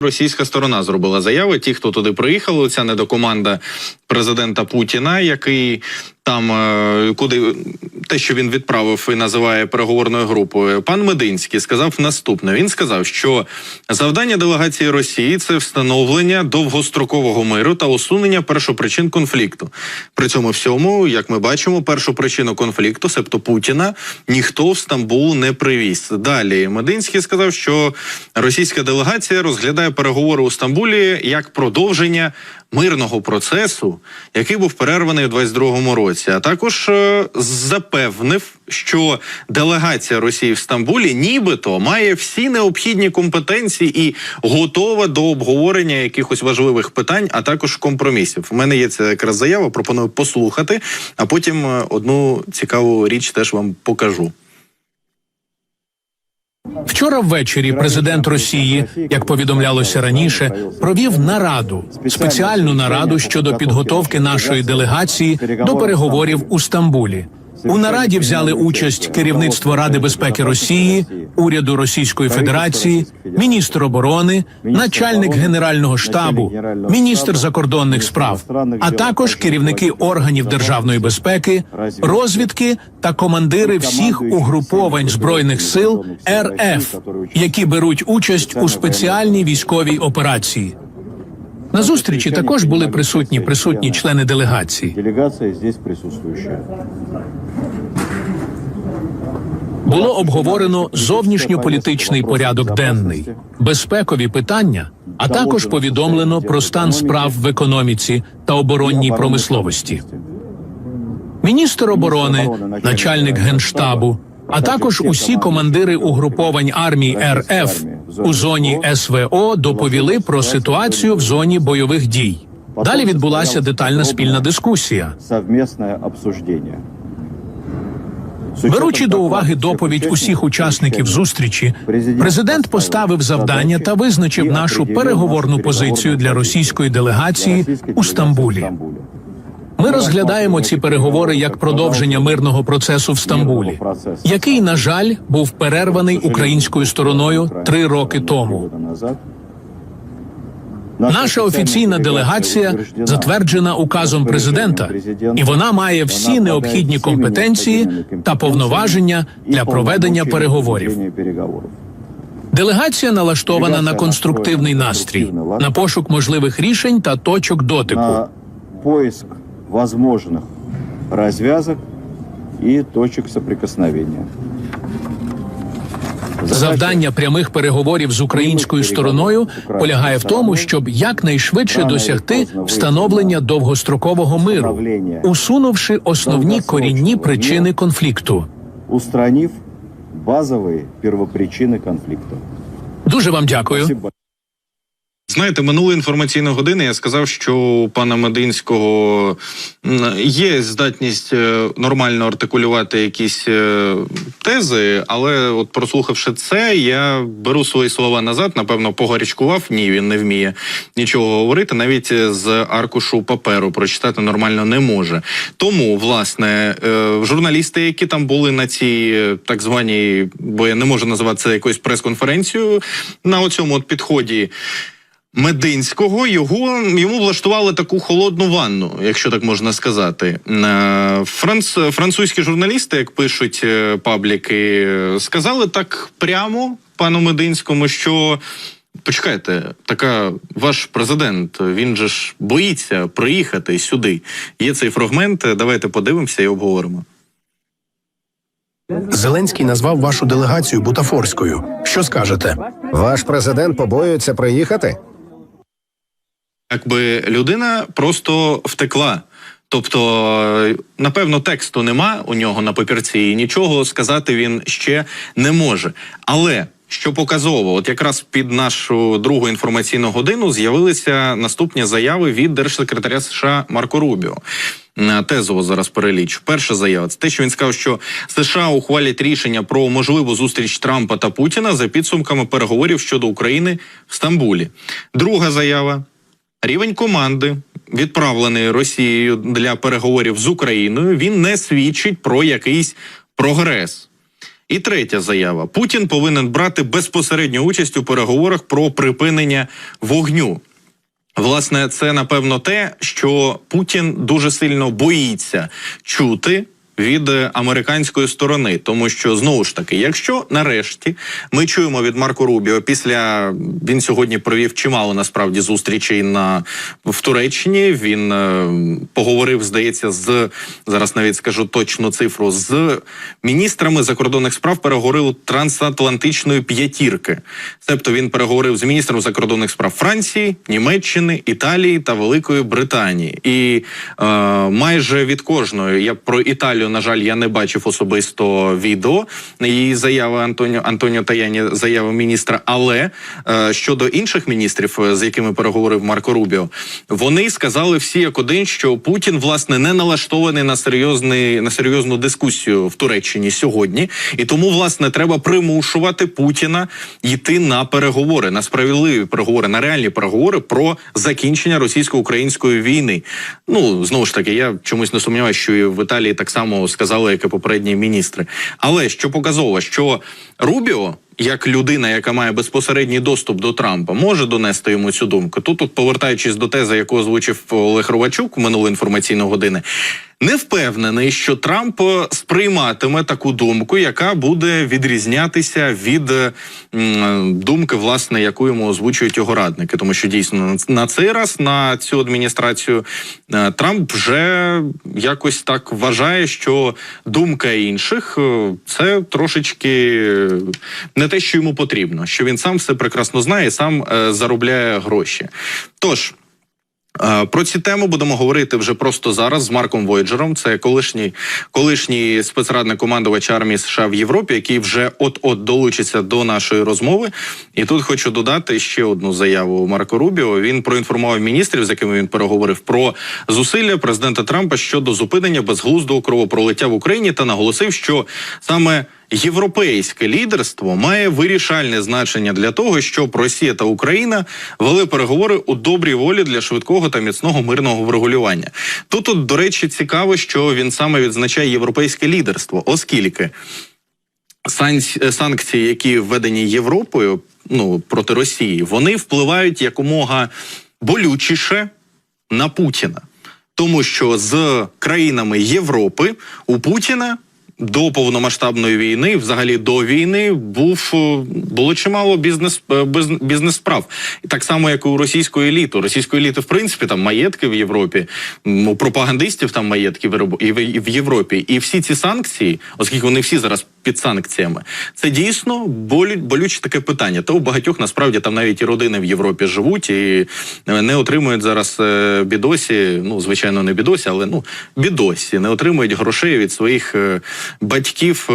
Російська сторона зробила заяви. Ті, хто туди приїхали, ця недокоманда президента Путіна, який там е, куди те, що він відправив і називає переговорною групою. Пан Мединський сказав наступне: він сказав, що завдання делегації Росії це встановлення довгострокового миру та усунення першопричин конфлікту. При цьому всьому, як ми бачимо, першу причину конфлікту, себто Путіна, ніхто в Стамбул не привіз. Далі Мединський сказав, що російська делегація розглядає переговори у Стамбулі як продовження мирного процесу, який був перерваний у 22-му році. А також е, запевнив, що делегація Росії в Стамбулі нібито має всі необхідні компетенції і готова до обговорення якихось важливих питань, а також компромісів. У мене є ця якраз заява. Пропоную послухати, а потім е, одну цікаву річ теж вам покажу. Вчора ввечері президент Росії, як повідомлялося раніше, провів нараду спеціальну нараду щодо підготовки нашої делегації до переговорів у Стамбулі. У нараді взяли участь керівництво Ради безпеки Росії, уряду Російської Федерації, міністр оборони, начальник генерального штабу, міністр закордонних справ, а також керівники органів державної безпеки, розвідки та командири всіх угруповань збройних сил РФ, які беруть участь у спеціальній військовій операції. На зустрічі також були присутні присутні члени делегації. Делегация здесь присутствующая. Було обговорено зовнішньополітичний порядок денний, безпекові питання, а також повідомлено про стан справ в економіці та оборонній промисловості. Міністр оборони, начальник генштабу, а також усі командири угруповань армій РФ у зоні СВО доповіли про ситуацію в зоні бойових дій. Далі відбулася детальна спільна дискусія. Беручи до уваги доповідь усіх учасників зустрічі, президент поставив завдання та визначив нашу переговорну позицію для російської делегації у Стамбулі. Ми розглядаємо ці переговори як продовження мирного процесу в Стамбулі, який, на жаль, був перерваний українською стороною три роки тому. Наша офіційна делегація затверджена указом президента, і вона має всі необхідні компетенції та повноваження для проведення переговорів. Делегація налаштована на конструктивний настрій, на пошук можливих рішень та точок дотику На поиск возможных развязок и точек соприкосновения. Завдання прямих переговорів з українською стороною полягає в тому, щоб якнайшвидше досягти встановлення довгострокового миру, усунувши основні корінні причини конфлікту. устранив базовые первопричины конфликта. Дуже вам дякую. Знаєте, минулої інформаційної години я сказав, що у пана Мединського є здатність е, нормально артикулювати якісь е, тези, але от прослухавши це, я беру свої слова назад. Напевно, погарячкував. Ні, він не вміє нічого говорити. Навіть з аркушу паперу прочитати нормально не може. Тому, власне, е, журналісти, які там були на цій е, так званій, бо я не можу називати це якоюсь прес-конференцією, на оцьому от підході. Мединського його йому влаштували таку холодну ванну, якщо так можна сказати. Е, Франц, французькі журналісти, як пишуть е, пабліки, сказали так прямо пану Мединському, що. Почекайте, така ваш президент, він же ж боїться приїхати сюди. Є цей фрагмент. Давайте подивимося і обговоримо. Зеленський назвав вашу делегацію бутафорською. Що скажете? Ваш президент побоюється приїхати? Якби людина просто втекла. Тобто, напевно, тексту нема у нього на папірці, і нічого сказати він ще не може. Але що показово, от якраз під нашу другу інформаційну годину з'явилися наступні заяви від держсекретаря США Марко Рубіо. Е, Тезово зараз переліч. Перша заява це те, що він сказав, що США ухвалять рішення про можливу зустріч Трампа та Путіна за підсумками переговорів щодо України в Стамбулі. Друга заява. Рівень команди, відправлений Росією для переговорів з Україною, він не свідчить про якийсь прогрес. І третя заява: Путін повинен брати безпосередню участь у переговорах про припинення вогню. Власне, це напевно те, що Путін дуже сильно боїться чути. Від американської сторони, тому що знову ж таки, якщо нарешті ми чуємо від Марко Рубіо, після він сьогодні провів чимало насправді зустрічей на в Туреччині. Він е, поговорив, здається, з зараз навіть скажу точну цифру з міністрами закордонних справ. Переговорив трансатлантичної п'ятірки. Тобто він переговорив з міністром закордонних справ Франції, Німеччини, Італії та Великої Британії. І е, майже від кожної я про Італію, на жаль, я не бачив особисто відео її заяви Антоніо Антоніо Таяні, заяви міністра. Але е, щодо інших міністрів, е, з якими переговорив Марко Рубіо, вони сказали всі як один, що Путін власне не налаштований на серйозний на серйозну дискусію в Туреччині сьогодні, і тому власне треба примушувати Путіна йти на переговори, на справедливі переговори, на реальні переговори про закінчення російсько-української війни. Ну знову ж таки, я чомусь не сумніваюся, що і в Італії так само сказали, як і попередні міністри. Але що показово, що Рубіо. Як людина, яка має безпосередній доступ до Трампа, може донести йому цю думку. Тут, тут повертаючись до тези, яку озвучив Олег Ровачук минулої інформаційної години, не впевнений, що Трамп сприйматиме таку думку, яка буде відрізнятися від думки, власне, яку йому озвучують його радники. Тому що дійсно на- цей раз на цю адміністрацію е, Трамп вже якось так вважає, що думка інших е, це трошечки е, не те, що йому потрібно, що він сам все прекрасно знає, сам е, заробляє гроші. Тож. Е, Про ці теми будемо говорити вже просто зараз з Марком Войджером. Це колишній колишній спецрадник командувач армії США в Європі, який вже от-от долучиться до нашої розмови. І тут хочу додати ще одну заяву Марко Рубіо. Він проінформував міністрів, з якими він переговорив, про зусилля президента Трампа щодо зупинення безглуздого кровопролиття в Україні та наголосив, що саме Європейське лідерство має вирішальне значення для того, щоб Росія та Україна вели переговори у добрій волі для швидкого та міцного мирного врегулювання. Тут, тут до речі, цікаво, що він саме відзначає європейське лідерство, оскільки санкції, які введені Європою, ну проти Росії, вони впливають якомога болючіше на Путіна. Тому що з країнами Європи у Путіна до повномасштабної війни, взагалі до війни, був е, було чимало бізнес е, бізнес-справ. І так само, як у російської еліти. Російської еліти, в принципі, там маєтки в Європі, у пропагандистів там маєтки в Європі. І всі ці санкції, оскільки вони всі зараз під санкціями, це дійсно болю, болюче таке питання. То у багатьох насправді там навіть і родини в Європі живуть і е, не отримують зараз е, бідосі. Ну звичайно, не бідосі, але ну бідосі, не отримують грошей від своїх е, батьків.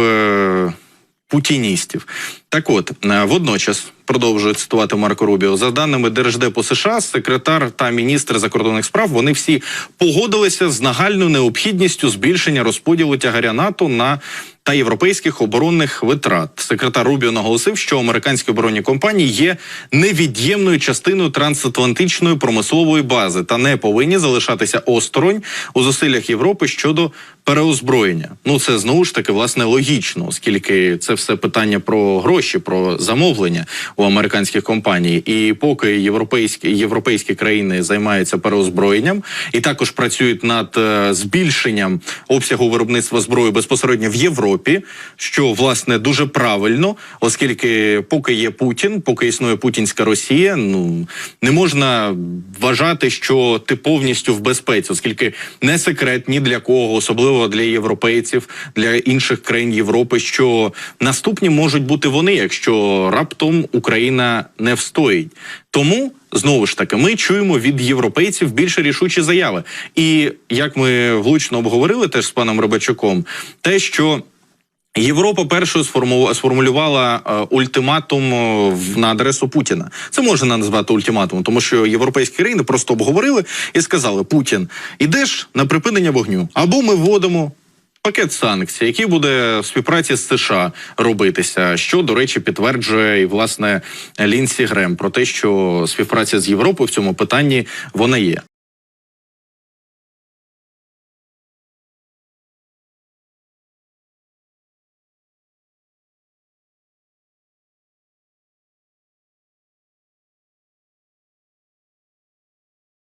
Путіністів, так от водночас продовжує цитувати Марко Рубіо. За даними Держдепу США, секретар та міністр закордонних справ вони всі погодилися з нагальною необхідністю збільшення розподілу тягаря НАТО на та європейських оборонних витрат. Секретар Рубіо наголосив, що американські оборонні компанії є невід'ємною частиною трансатлантичної промислової бази та не повинні залишатися осторонь у зусиллях Європи щодо переозброєння. Ну це знову ж таки власне логічно, оскільки це все питання про гроші, про замовлення у американських компаній. І поки європейські європейські країни займаються переозброєнням і також працюють над е, збільшенням обсягу виробництва зброї безпосередньо в Європі, що власне дуже правильно, оскільки поки є Путін, поки існує путінська Росія, ну не можна вважати, що ти повністю в безпеці, оскільки не секрет ні для кого, особливо для європейців, для інших країн Європи, що наступні можуть бути вони, якщо раптом Україна не встоїть. Тому знову ж таки ми чуємо від європейців більше рішучі заяви. І як ми влучно обговорили теж з паном Рибачуком, те, що Європа першою сформу- сформулювала е, ультиматум е, в- на адресу Путіна. Це можна назвати ультиматумом, тому що європейські країни просто обговорили і сказали: Путін, ідеш на припинення вогню, або ми вводимо. Пакет санкцій, який буде в співпраці з США робитися, що до речі підтверджує і власне Лінсі Грем про те, що співпраця з Європою в цьому питанні вона є.